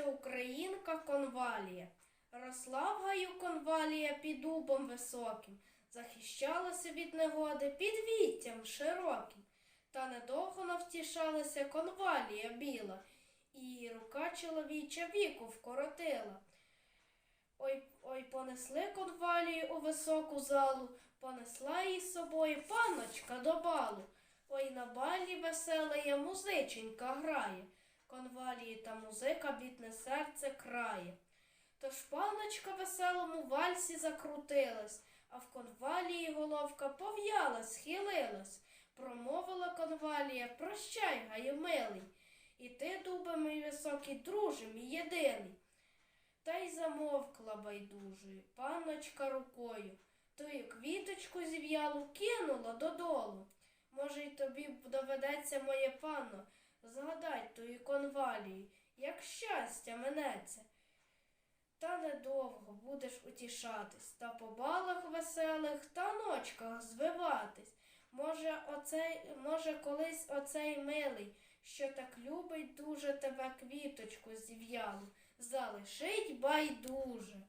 українка конвалія. Росла в гаю конвалія під дубом високим, захищалася від негоди під віттям широким. Та недовго навтішалася конвалія біла, і рука чоловіча віку вкоротила. Ой, ой, понесли конвалію у високу залу, понесла її з собою панночка до балу. Ой, на балі веселеє музиченька грає, конвалії та музика бідне серце крає. Тож панночка веселому вальсі закрутилась, а в конвалії головка пов'ялась, схилилась. Промовила конвалія, прощай, гаю милий, і ти, дубе мій високий, друже мій єдиний. Та й замовкла байдужою, панночка рукою, тою квіточку зів'ялу кинула додолу. Може, й тобі доведеться, моє панно, згадай тую конвалію, як щастя минеться. Та недовго будеш утішатись, та по балах веселих та ночках звиватись. Може, оцей, може, колись оцей милий, що так любить дуже тебе квіточку зів'ялу, залишить байдуже.